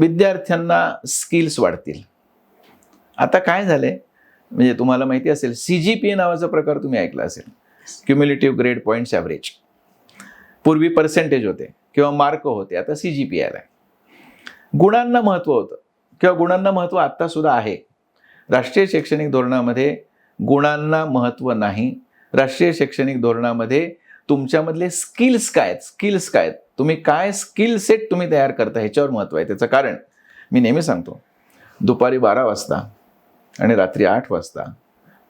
विद्यार्थ्यांना स्किल्स वाढतील. आता काय झालंय? म्हणजे तुम्हाला माहिती असेल सी जी पी ए नावाचा प्रकार तुम्ही ऐकला असेल. क्युम्युलेटिव्ह ग्रेड पॉईंट्स ॲव्हरेज पूर्वी पर्सेंटेज होते किंवा मार्क होते आता सी जी पी आलाय. गुणांना महत्त्व होतं. किंवा गुणांना महत्त्व आत्तासुद्धा आहे. राष्ट्रीय शैक्षणिक धोरणामध्ये गुणांना महत्त्व नाही. राष्ट्रीय शैक्षणिक धोरणामध्ये तुमच्यामधले स्किल्स काय आहेत? स्किल्स काय आहेत? तुम्ही काय स्किल सेट तुम्ही तयार करता ह्याच्यावर महत्त्व आहे. त्याचं कारण मी नेहमी सांगतो दुपारी बारा वाजता आणि रात्री आठ वाजता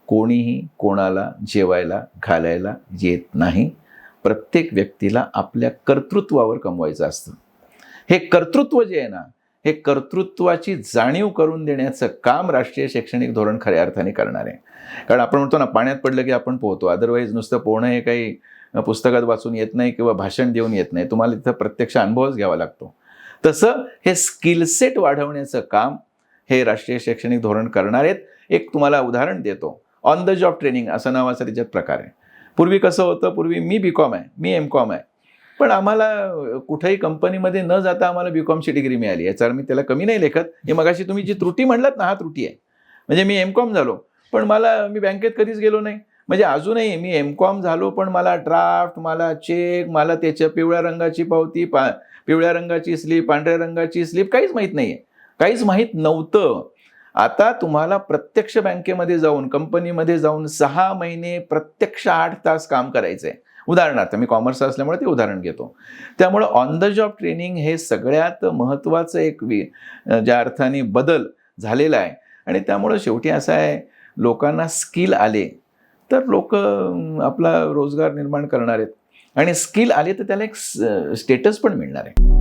कोणीही कोणाला जेवायला घालायला येत नाही. प्रत्येक व्यक्तीला आपल्या कर्तृत्वावर कमवायचं असतं. हे कर्तृत्व जे आहे ना हे कर्तृत्वाची जाणीव करून देण्याचं काम राष्ट्रीय शैक्षणिक धोरण खऱ्या अर्थाने करणार आहे. कारण आपण म्हणतो ना पाण्यात पडलं की आपण पोहतो. अदरवाईज नुसतं पोहणं हे काही पुस्तकात वाचून येत नाही किंवा भाषण देऊन येत नाही. तुम्हाला तिथं प्रत्यक्ष अनुभवच घ्यावा लागतो. तसं हे स्किलसेट वाढवण्याचं काम हे राष्ट्रीय शैक्षणिक धोरण करणार आहेत. एक तुम्हाला उदाहरण देतो. ऑन द जॉब ट्रेनिंग असं नावाचा त्याच्यात प्रकार आहे. पूर्वी कसं होतं? पूर्वी मी बी कॉम आहे. मी एम कॉम आहे. पण आम्हाला कुठेही कंपनीमध्ये न जाता आम्हाला बी कॉमची डिग्री मिळाली. याच्यावर मी त्याला कमी नाही लेखत. हे मगाशी तुम्ही जी त्रुटी म्हणलात ना हा त्रुटी आहे. म्हणजे मी एम कॉम झालो पण मला मी बँकेत कधीच गेलो नाही. म्हणजे अजूनही मी एम कॉम झालो पण मला ड्राफ्ट मला चेक मला त्याच्या पिवळ्या रंगाची पावती पा पिवळ्या रंगाची स्लीप पांढऱ्या रंगाची स्लीप काहीच माहीत नाही आहे काहीच माहीत नव्हतं. आता तुम्हाला प्रत्यक्ष बँकेमध्ये जाऊन कंपनीमध्ये जाऊन सहा महिने प्रत्यक्ष आठ तास काम करायचं आहे उदाहरणार्थ मी कॉमर्स असल्यामुळे ते उदाहरण घेतो. त्यामुळं ऑन द जॉब ट्रेनिंग हे सगळ्यात महत्त्वाचं एक वि ज्या अर्थाने बदल झालेला आहे. आणि त्यामुळं शेवटी असं आहे लोकांना स्किल आले तर लोक आपला रोजगार निर्माण करणार आहेत. आणि स्किल आले तर त्याला एक स्टेटस पण मिळणार आहे.